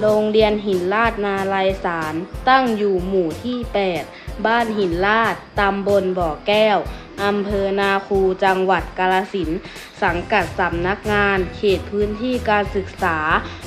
โรงเรียนหินลาดนาลายสารตั้งอยู่หมู่ที่ 8 บ้านหินลาด ตำบลบ่อแก้ว อำเภอนาคูจังหวัดกาฬสิน สังกัดสำนักงาน เขตพื้นที่การศึกษา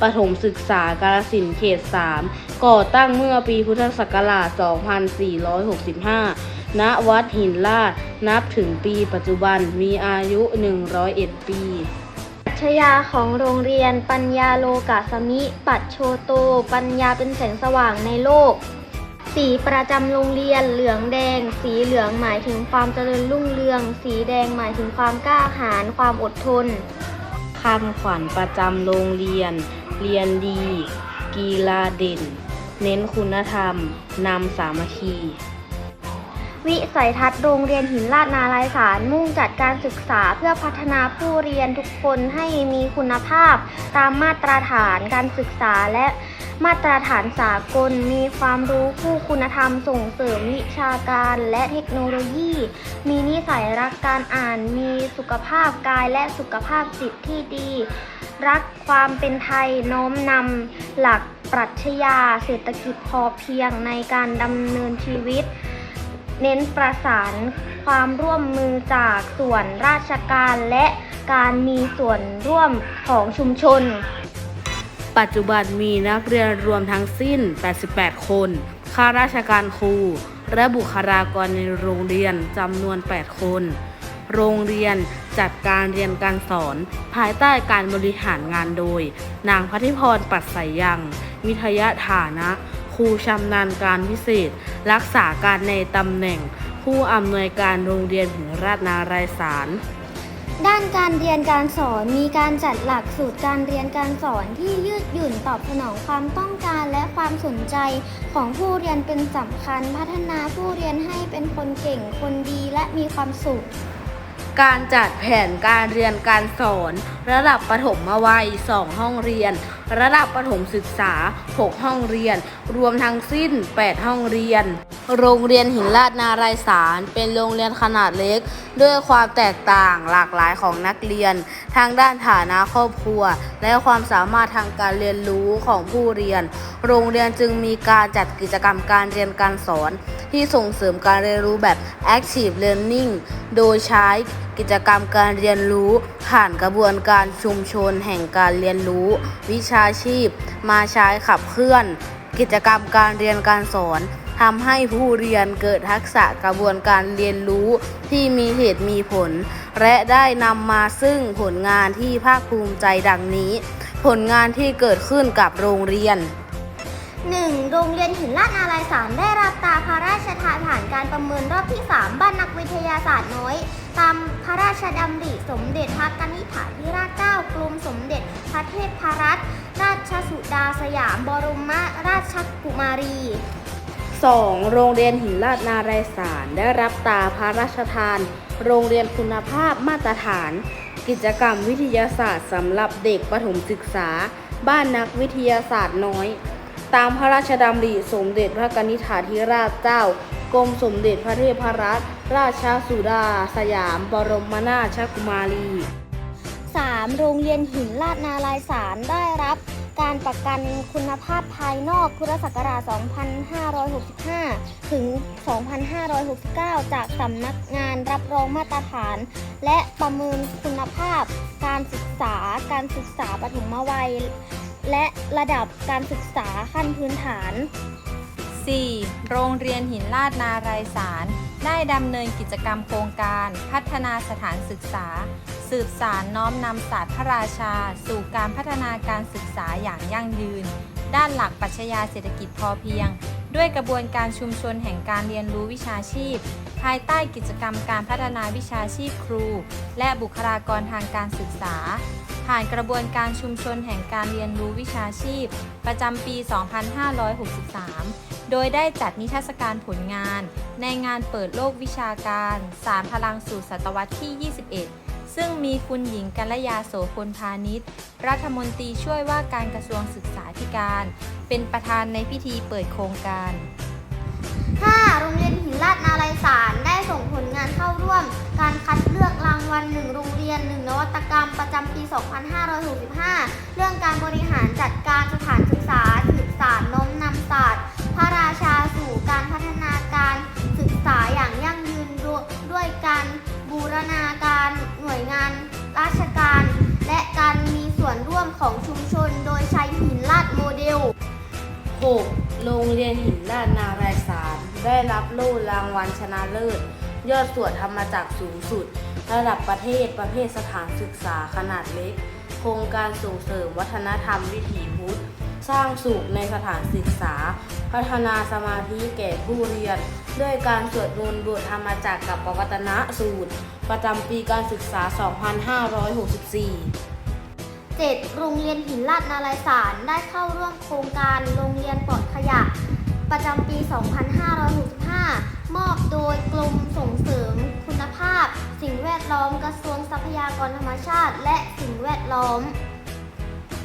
ประถมศึกษากาฬสินเขต 3 ก่อตั้งเมื่อปีพุทธศักราช 2465 ณ วัดหินลาด นับถึงปีปัจจุบันมีอายุ 101 ปี ชญาของโรงเรียนปัญญาโลกาสมิ ปัจโชโต ปัญญาเป็นแสงสว่างในโลก สีประจำโรงเรียนเหลืองแดง สีเหลืองหมายถึงความเจริญรุ่งเรือง สีแดงหมายถึงความกล้าหาญความอดทนคำขวัญประจำโรงเรียน เรียนดี กีฬาเด่น เน้นคุณธรรม นำสามัคคี วิสัยทัศน์โรงเรียนหินลาดนาลายสารมุ่งจัดการศึกษาเพื่อพัฒนาผู้เรียนทุกคนให้มีคุณภาพ ตามมาตรฐานการศึกษาและมาตรฐานสากล มีความรู้คู่คุณธรรมส่งเสริมวิชาการและเทคโนโลยี มีนิสัยรักการอ่าน มีสุขภาพกายและสุขภาพจิตที่ดี รักความเป็นไทยโน้มนำหลักปรัชญาเศรษฐกิจพอเพียงในการดำเนินชีวิต เน้นประสานความร่วมมือจากส่วนราชการและการมีส่วนร่วมของชุมชน ปัจจุบันมีนักเรียนรวมทั้งสิ้น 88 คน ข้าราชการครู และบุคลากรในโรงเรียนจำนวน 8 คน โรงเรียนจัดการเรียนการสอน ภายใต้การบริหารงานโดย นางพัธิพรปัดใสยยัง วิทยาฐานะ รูชำนาญการพิเศษ รักษาการในตำแหน่ง ผู้อำนวยการโรงเรียนหินราชนารายสารด้านการเรียนการสอนมีการจัดหลักสูตรการเรียนการสอนที่ยืดหยุ่นตอบสนองความต้องการและความสนใจของผู้เรียนเป็นสำคัญ พัฒนาผู้เรียนให้เป็นคนเก่งคนดีและมีความสุข การจัดแผนการเรียนการสอน ระดับประถมวัย 2 ห้องเรียน ระดับประถมศึกษา 6 ห้องเรียน รวมทั้งสิ้น 8 ห้องเรียน โรงเรียนหินลาดนารายสาร เป็นโรงเรียนขนาดเล็ก ด้วยความแตกต่างหลากหลายของนักเรียน ทางด้านฐานะครอบครัว และความสามารถทางการเรียนรู้ของผู้เรียน โรงเรียนจึงมีการจัดกิจกรรมการเรียนการสอน ที่ส่งเสริมการเรียนรู้แบบ active learning โดยใช้ กิจกรรมการเรียนรู้ ผ่านกระบวนการชุมชนแห่งการเรียนรู้ วิชาชีพ มาใช้ขับเคลื่อน กิจกรรมการเรียนการสอนทำให้ผู้เรียนเกิดทักษะกระบวนการเรียนรู้ที่มีเหตุมีผล และได้นำมาซึ่งผลงานที่ภาคภูมิใจดังนี้ ผลงานที่เกิดขึ้นกับโรงเรียน 1. โรงเรียนหินลาดนารายสารได้รับตราพระราชทานผ่านการประเมินรอบที่ 3 บ้านนักวิทยาศาสตร์น้อย ตามพระราชดำริสมเด็จพระกนิษฐาธิราชเจ้ากรมสมเด็จพระเทพรัตนราชสุดาสยามบรมราชกุมารี 2. โรงเรียนหินลาดนารายสารได้รับตราพระราชทาน โรงเรียนคุณภาพมาตรฐาน กิจกรรมวิทยาศาสตร์สำหรับเด็กประถมศึกษา บ้านนักวิทยาศาสตร์น้อย ตามพระราชดำริสมเด็จพระกนิษฐาธิราชเจ้ากรมสมเด็จพระเทพรัตนราชสุดา สยาม บรมนาถกุมารี 3. โรงเรียนหินลาดนาลายสารได้รับการประกันคุณภาพภายนอกพุทธศักราช 2565 ถึง 2569 จากสำนักงานรับรองมาตรฐาน และประเมินคุณภาพการศึกษาการศึกษาปฐมวัย และระดับการศึกษาขั้นพื้นฐาน 4. โรงเรียนหินลาดนารายสาร ได้ดำเนินกิจกรรมโครงการ พัฒนาสถานศึกษา สืบสารน้อมนำศาสตร์พระราชา สู่การพัฒนาการศึกษาอย่างยั่งยืน ด้านหลักปรัชญาเศรษฐกิจพอเพียง ด้วยกระบวนการชุมชนแห่งการเรียนรู้วิชาชีพ ภายใต้กิจกรรมการพัฒนาวิชาชีพครู และบุคลากรทางการศึกษา ผ่านกระบวนการชุมชนแห่งการเรียนรู้วิชาชีพ ประจำปี 2563 โดยได้จัดนิทรรศการผลงาน ในงานเปิดโลกวิชาการ สารพลังสู่ศตวรรษที่ 21 ซึ่งมีคุณหญิงกัลยาโสพลพาณิชย์ รัฐมนตรีช่วยว่าการกระทรวงศึกษาธิการ เป็นประธานในพิธีเปิดโครงการ 5. โรงเรียน หินลาดนาลายสารได้ส่งผลงานเข้าร่วม การคัดเลือกรางวัลหนึ่งโรงเรียนหนึ่งนวัตกรรมประจำปี 2565 เรื่องการบริหารจัดการสถานศึกษาสืบสานน้มนำศาสตร์ พระราชาสู่การพัฒนาการศึกษาอย่างยั่งยืนด้วยด้วยการบูรณาการหน่วยงานราชการ และการมีส่วนร่วมของชุมชน โดยใช้หินลาดโมเดล 6. โรงเรียนหินลาดนา ได้รับโล่รางวัลชนะเลิศ ยอดสวดธรรมจักรสูงสุด ระดับประเทศประเภทสถานศึกษาขนาดเล็ก โครงการส่งเสริมวัฒนธรรมวิถีพุทธ สร้างสุขในสถานศึกษา พัฒนาสมาธิแก่ผู้เรียน ด้วยการสวดมนต์บทธรรมจักรกับปวัตนสูตร ประจำปีการศึกษา 2564 7. โรงเรียนหินลาดนารายสารได้เข้าร่วมโครงการโรงเรียนปลอดขยะ ประจำปี 2565 มอบโดยกรมส่งเสริมคุณภาพ สิ่งแวดล้อมกระทรวงทรัพยากรธรรมชาติ และสิ่งแวดล้อม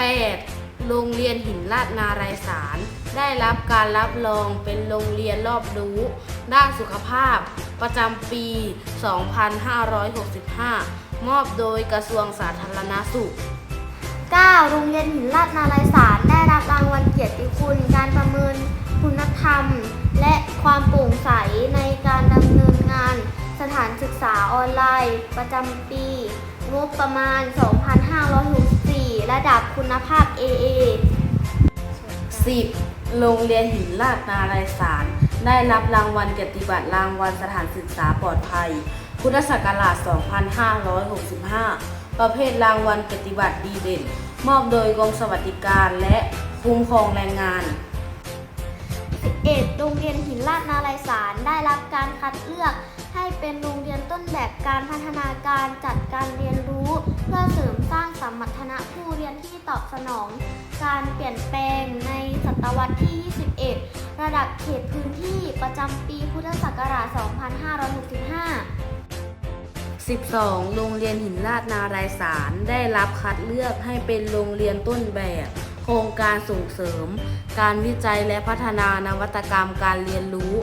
8. โรงเรียนหินลาดนารายสาร ได้รับการรับรองเป็นโรงเรียนรอบรู้ ด้านสุขภาพ ประจำปี 2565 มอบโดยกระทรวงสาธารณสุข 9. โรงเรียนหินลาดนารายสาร ได้รับรางวัลเกียรติคุณการประเมิน คุณธรรม และความโปร่งใสในการดำเนินงาน สถานศึกษาออนไลน์ ประจำปี งบประมาณ 2564 ระดับคุณภาพ AA 10. โรงเรียนหินลาดนารายสาร ได้รับรางวัลเกียรติบัตรรางวัลสถานศึกษาปลอดภัย พุทธศักราช 2565 ประเภทรางวัลเกียรติบัตรดีเด่น มอบโดยกรมสวัสดิการและคุ้มครองแรงงาน 11. โรงเรียนหินลาดนารายสารได้รับการคัดเลือก ให้เป็นโรงเรียนต้นแบบการพัฒนาการจัดการเรียนรู้ เพื่อเสริมสร้างสมรรถนะผู้เรียนที่ตอบสนอง การเปลี่ยนแปลงในศตวรรษที่ 21 ระดับเขตพื้นที่ประจำปีพุทธศักราช 2565 12. โรงเรียนหินลาดนารายสารได้รับคัดเลือกให้เป็นโรงเรียนต้นแบบ ครงการส่งเสริม การวิจัยและพัฒนานวัตกรรมการเรียนรู้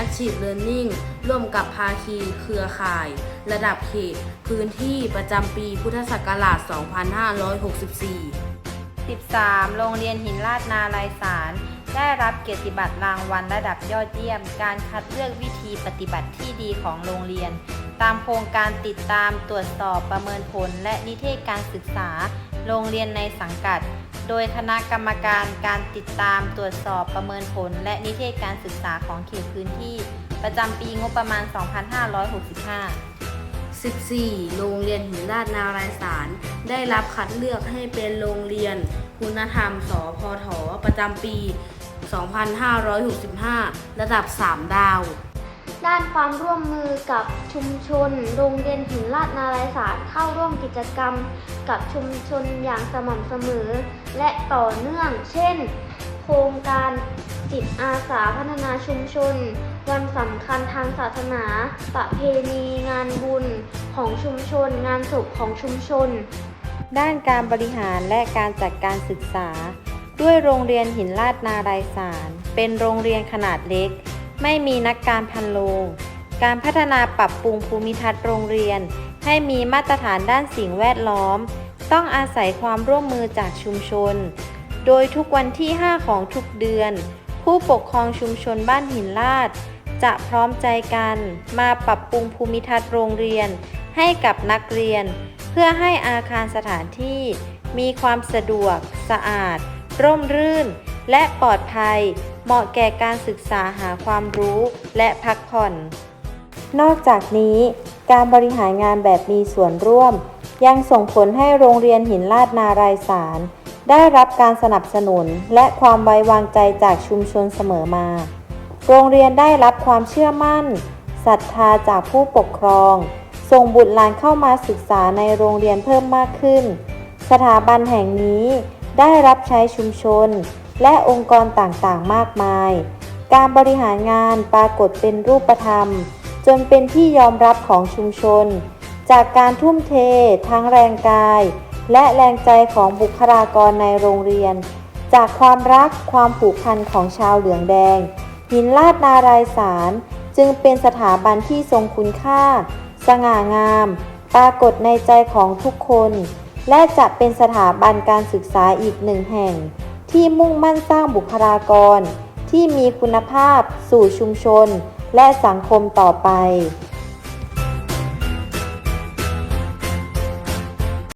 Active Learning ร่วมกับภาคีเครือข่าย ระดับเขต พื้นที่ประจำปีพุทธศักราช 2564 13. โรงเรียนหินลาดนารายสาร ได้รับเกียรติบัตรรางวัลระดับยอดเยี่ยม การคัดเลือกวิธีปฏิบัติที่ดีของโรงเรียน ตามโครงการติดตามตรวจสอบประเมินผล และนิเทศการศึกษา โรงเรียนในสังกัด โดยคณะกรรมการการติดตามตรวจสอบประเมินผล และนิเทศการศึกษาของเขตพื้นที่ ประจำปีงบประมาณ 2565 14. โรงเรียนหินลาดนารายสาร ได้รับคัดเลือกให้เป็นโรงเรียน คุณธรรม สพท ประจำปี 2565 ระดับ 3 ดาว ด้านความร่วมมือกับชุมชน โรงเรียนหินลาดนารายสารเข้าร่วมกิจกรรม กับชุมชนอย่างสม่ำเสมอ และต่อเนื่อง เช่น โครงการจิตอาสาพัฒนาชุมชน วันสำคัญทางศาสนา ประเพณีงานบุญของชุมชน งานศพของชุมชน ด้านการบริหารและการจัดการศึกษา ด้วยโรงเรียนหินลาดนารายสาร เป็นโรงเรียนขนาดเล็ก ไม่มีนักการพันโลงการพัฒนาปรับปรุงภูมิทัศน์โรงเรียน ให้มีมาตรฐานด้านสิ่งแวดล้อม ต้องอาศัยความร่วมมือจากชุมชน โดยทุกวันที่ 5 ของทุกเดือน ผู้ปกครองชุมชนบ้านหินลาด จะพร้อมใจกันมาปรับปรุงภูมิทัศน์โรงเรียน ให้กับนักเรียน เพื่อให้อาคารสถานที่ มีความสะดวก สะอาด ร่มรื่น และปลอดภัย เหมาะแก่การศึกษาหาความรู้และพักผ่อน นอกจากนี้ การบริหารงานแบบมีส่วนร่วม ยังส่งผลให้โรงเรียนหินลาดนารายสาร ได้รับการสนับสนุนและความไว้วางใจจากชุมชนเสมอมา โรงเรียนได้รับความเชื่อมั่นศรัทธาจากผู้ปกครอง ส่งบุตรหลานเข้ามาศึกษาในโรงเรียนเพิ่มมากขึ้น สถาบันแห่งนี้ได้รับใช้ชุมชน และองค์กรต่างๆ มากมาย การบริหารงานปรากฏเป็นรูปธรรม จนเป็นที่ยอมรับของชุมชน จากการทุ่มเท ทั้งแรงกาย และแรงใจของบุคลากรในโรงเรียน จากความรักความผูกพันของชาวเหลืองแดง หินลาดนารายสารจึงเป็นสถาบันที่ทรงคุณค่า สง่างาม ปรากฏในใจของทุกคน และจะเป็นสถาบันการศึกษาอีกหนึ่งแห่ง ที่มุ่งมั่นสร้างบุคลากร ที่มีคุณภาพสู่ชุมชน และสังคมต่อไป